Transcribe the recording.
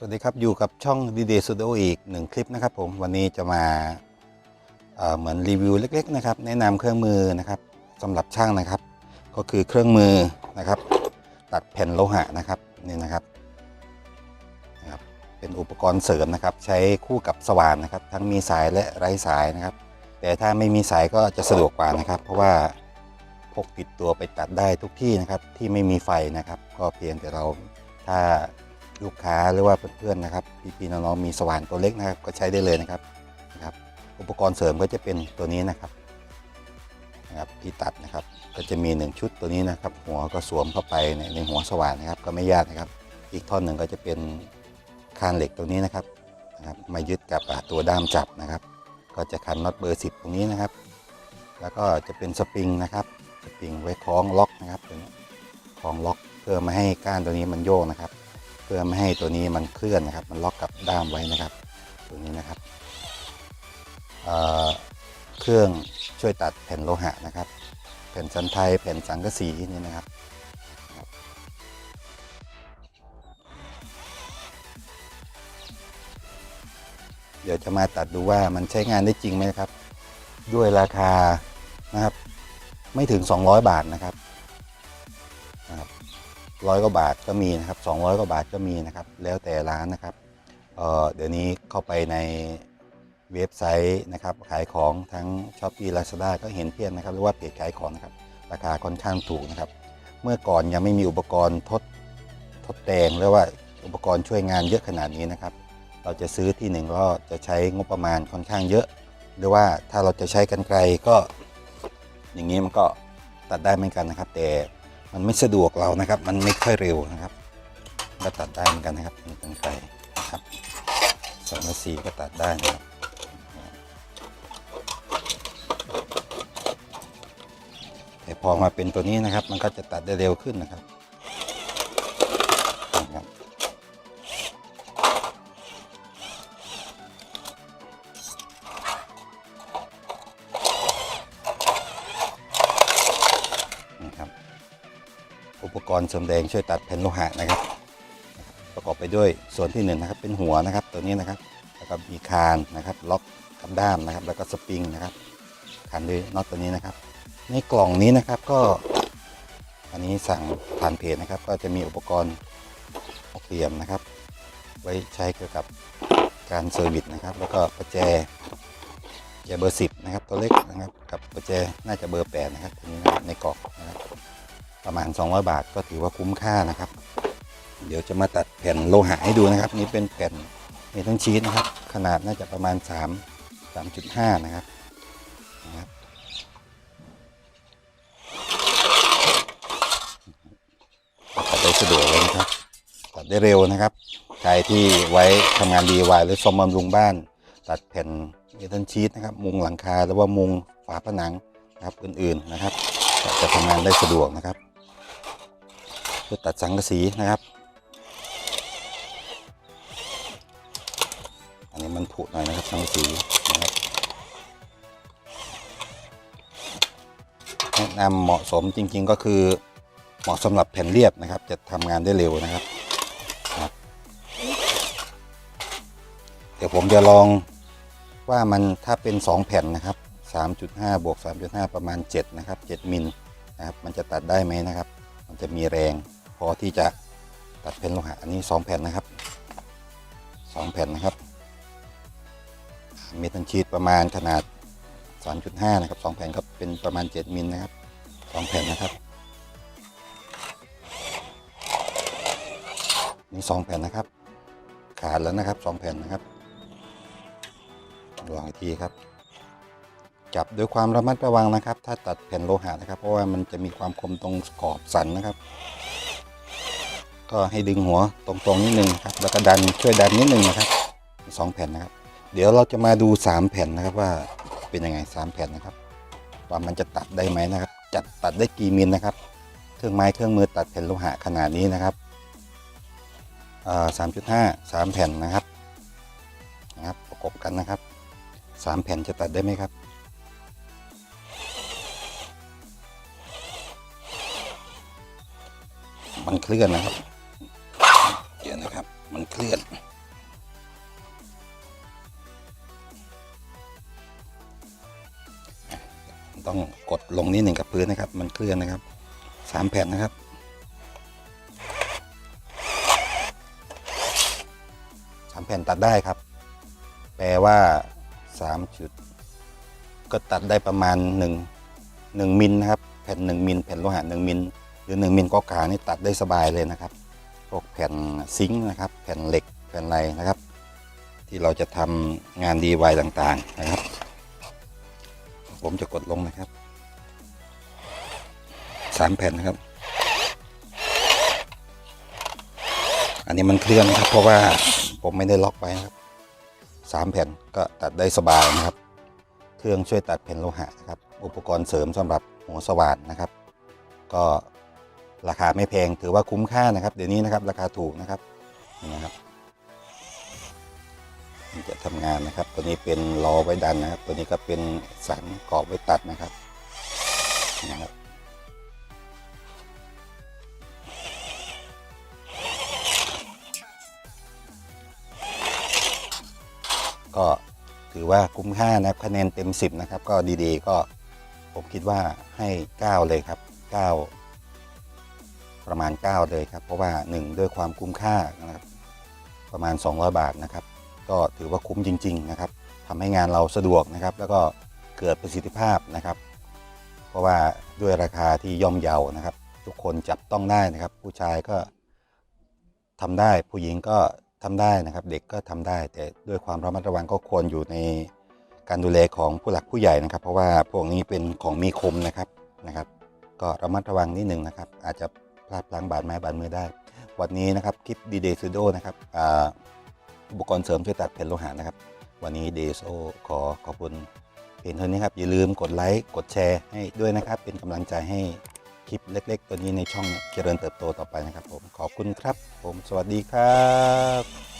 สวัสดีครับ อยู่กับช่องดีเดย์สตูดิโออีกหนึ่งคลิปนะครับผมวันนี้จะมาเอ่อเหมือนรีวิวเล็กๆนะครับแนะนำเครื่องมือนะครับสำหรับช่างนะครับ ก็คือเครื่องมือนะครับ ตัดแผ่นโลหะนะครับนี่นะครับนะครับ เป็นอุปกรณ์เสริมนะครับ ใช้คู่กับสว่านนะครับ ทั้งมีสายและไร้สายนะครับ แต่ถ้าไม่มีสายก็จะสะดวกกว่านะครับ เพราะว่าพกติดตัวไปตัดได้ทุกที่นะครับที่ไม่มีไฟนะครับ ก็เพียงแต่เราถ้า ลูกค้าหรือว่าเพื่อนๆนะครับพี่ๆน้องๆมีสว่านตัวเล็กนะครับก็ใช้ได้เลยนะครับนะครับ อุปกรณ์เสริมก็จะเป็นตัวนี้นะครับนะครับที่ตัดนะครับ ก็จะมี 1 ชุดตัวนี้นะครับ หัวก็สวมเข้าไปในในหัวสว่านนะครับ ก็ไม่ยากนะครับ อีกท่อนหนึ่งก็จะเป็นคานเหล็กตรงนี้นะครับนะครับ มายึดกับตัวด้ามจับนะครับ ก็จะขันน็อตเบอร์ 10 ตรงนี้นะครับ แล้วก็จะเป็นสปริงนะครับสปริงไว้คล้องล็อกนะครับตัวนี้คล้องล็อกเพื่อไม่ให้ก้านตัวนี้มันโยกนะครับ พื่อไม่ให้ตัวนี้มันเคลื่อนนะครับ มันล็อกกับด้ามไว้นะครับ ตัวนี้นะครับเเครื่องช่วยตัดแผ่นโลหะนะครับ แผ่นสันไทยแผ่นสังกะสีนี่นะครับเดี๋ยวจะมาตัดดูว่ามันใช้งานได้จริงไหมครับ ด้วยราคานะครับ ไม่ถึง 200 บาทนะครับ ร้อยกว่าบาทก็มีนะครับ200กว่าบาทก็มีนะครับ แล้วแต่ร้านนะครับเเดี๋ยวนี้เข้าไปในเว็บไซต์นะครับ ขายของทั้ง s h อ p e e Lazada ก็เห็นเพียงนะครับหรือว่าเพจขายของนะครับ ราคาค่อนข้างถูกนะครับ เมื่อก่อนยังไม่มีอุปกรณ์ทดทดแต่งหรือว่าอุปกรณ์ช่วยงานเยอะขนาดนี้นะครับ เราจะซื้อที่หนึ่งก็จะใช้งบประมาณค่อนข้างเยอะ หรือว่าถ้าเราจะใช้กันไกลก็ อย่างนี้มันก็ตัดได้เหมือนกันนะครับ แต่ มันไม่สะดวกเรานะครับ มันไม่ค่อยเร็วนะครับ ก็ตัดได้เหมือนกันนะครับเป็นกันไกลนะครับสองสีก็ตัดได้นะครับแต่พอมาเป็นตัวนี้นะครับ มันก็จะตัดได้เร็วขึ้นนะครับ อุปกรณ์เสริมแดงช่วยตัดแผ่นโลหะนะครับ ประกอบไปด้วยส่วนที่หนึ่งนะครับเป็นหัวนะครับตัวนี้นะครับแล้วก็มีคานนะครับล็อกกับด้ามนะครับ แล้วก็สปริงนะครับคันด้วยน็อตตัวนี้นะครับ ในกล่องนี้นะครับก็ อันนี้สั่งผ่านเพจนะครับ ก็จะมีอุปกรณ์หกเหลี่ยมนะครับ ไว้ใช้เกี่ยวกับการเซอร์วิสนะครับ แล้วก็ประแจแจเบอร์ 10 นะครับ ตัวเล็กนะครับ กับประแจน่าจะเบอร์ 8 นะครับตัวนี้ในกล่อง ประมาณ 200 บาทก็ถือว่าคุ้มค่านะครับ เดี๋ยวจะมาตัดแผ่นโลหะให้ดูนะครับ นี่เป็นแผ่นเมทัลชีตนะครับ ขนาดน่าจะประมาณ 3 3.5 นะครับนะครับตัดได้สะดวกเลยนะครับ ตัดได้เร็วนะครับใครที่ไว้ทำงาน DIY หรือซ่อมบำรุงบ้าน ตัดแผ่นเมทัลชีตนะครับ มุงหลังคาหรือว่ามุงฝาผนังนะครับอื่นๆนะครับ จะทำงานได้สะดวกนะครับ พื่อตัดสังกะสีนะครับ อันนี้มันผุหน่อยนะครับสังกะสีนะครับแนะนำเหมาะสมจริง ๆ ก็คือเหมาะสำหรับแผ่นเรียบนะครับ จะทำงานได้เร็วนะครับครับ เดี๋ยวผมจะลองว่ามันถ้าเป็น 2 แผ่นนะครับ 3.5 บวก 3.5 ประมาณ 7 นะครับ 7 มิลนะครับ มันจะตัดได้ไหมนะครับ มันจะมีแรง พอที่จะตัดแผ่นโลหะอันนี้ 2 แผ่นนะครับ 2 แผ่นนะครับ เมทัลชีตประมาณขนาด 3.5 นะครับ 2 แผ่นก็เป็นประมาณ 7 มิลนะครับ 2 แผ่นนะครับนี่2แผ่นนะครับ ขาดแล้วนะครับ 2 แผ่นนะครับลองอีกทีครับจับด้วยความระมัดระวังนะครับ ถ้าตัดแผ่นโลหะนะครับ เพราะว่ามันจะมีความคมตรงขอบสันนะครับ ก็ให้ดึงหัวตรงๆนิดนึงครับแล้วก็ดันช่วยดันนิดนึงนะครับสองแผ่นนะครับ เดี๋ยวเราจะมาดูสามแผ่นนะครับว่าเป็นยังไงสามแผ่นนะครับ ว่ามันจะตัดได้ไหมนะครับ จัดตัดได้กี่มิลนะครับ เครื่องไม้เครื่องมือตัดแผ่นโลหะขนาดนี้นะครับสามจุดห้าสามแผ่นนะครับนะครับ ประกบกันนะครับสามแผ่นจะตัดได้ไหมครับมันเคลื่อนนะครับ มันเคลื่อน ต้องกดลงนิดหนึ่งกับพื้นนะครับ มันเคลื่อนนะครับสามแผ่นนะครับสามแผ่นตัดได้ครับ แปลว่าสามจุด ก็ตัดได้ประมาณหนึ่งหนึ่งมิลนะครับ แผ่นหนึ่งมิลแผ่นโลหะหนึ่งมิลหรือหนึ่งมิลก็กานี่ตัดได้สบายเลยนะครับ พวกแผ่นซิงค์นะครับ แผ่นเหล็กแผ่นอะไรนะครับ ที่เราจะทำงาน DIY ต่างๆนะครับ ผมจะกดลงนะครับสามแผ่นนะครับ อันนี้มันเคลื่อนนะครับ เพราะว่าผมไม่ได้ล็อกไว้นะครับสามแผ่นก็ตัดได้สบายนะครับ เครื่องช่วยตัดแผ่นโลหะนะครับ อุปกรณ์เสริมสำหรับหัวสว่านนะครับ ก็ ราคาไม่แพงถือว่าคุ้มค่านะครับ เดี๋ยวนี้นะครับราคาถูกนะครับนี่นะครับจะทำงานนะครับ ตัวนี้เป็นล้อไว้ดันนะครับ ตัวนี้ก็เป็นสันกรอบไว้ตัดนะครับนี่นะครับก็ถือว่าคุ้มค่านะครับคะแนนเต็ม 10 นะครับ ก็ดีๆ ก็ผมคิดว่าให้ 9 เลยครับ 9 ประมาณ 9 เลยครับ เพราะว่า 1 ด้วยความคุ้มค่านะครับ ประมาณ 200 บาทนะครับ ก็ถือว่าคุ้มจริง ๆ นะครับทำให้งานเราสะดวกนะครับ แล้วก็เกิดประสิทธิภาพนะครับ เพราะว่าด้วยราคาที่ย่อมเยานะครับ ทุกคนจับต้องได้นะครับ ผู้ชายก็ทำได้ ผู้หญิงก็ทำได้นะครับ เด็กก็ทำได้ แต่ด้วยความระมัดระวังก็ควรอยู่ในการดูแลของผู้หลักผู้ใหญ่นะครับ เพราะว่าพวกนี้เป็นของมีคมนะครับนะครับ ก็ระมัดระวังนิดหนึ่งนะครับ อาจจะ พลาดพลั้งบาดไม้บาดมือได้ วันนี้นะครับคลิปดีเดย์ซูโดนะครับอ่าอุปกรณ์เสริมช่วยตัดแผ่นโลหะนะครับ วันนี้เดโซขอขอบคุณเพียงเท่านี้ครับ อย่าลืมกดไลค์กดแชร์ให้ด้วยนะครับ เป็นกำลังใจให้คลิปเล็ก ๆ ตัวนี้ในช่องเจริญเติบโตต่อไปนะครับผมขอบคุณครับ ผมสวัสดีครับ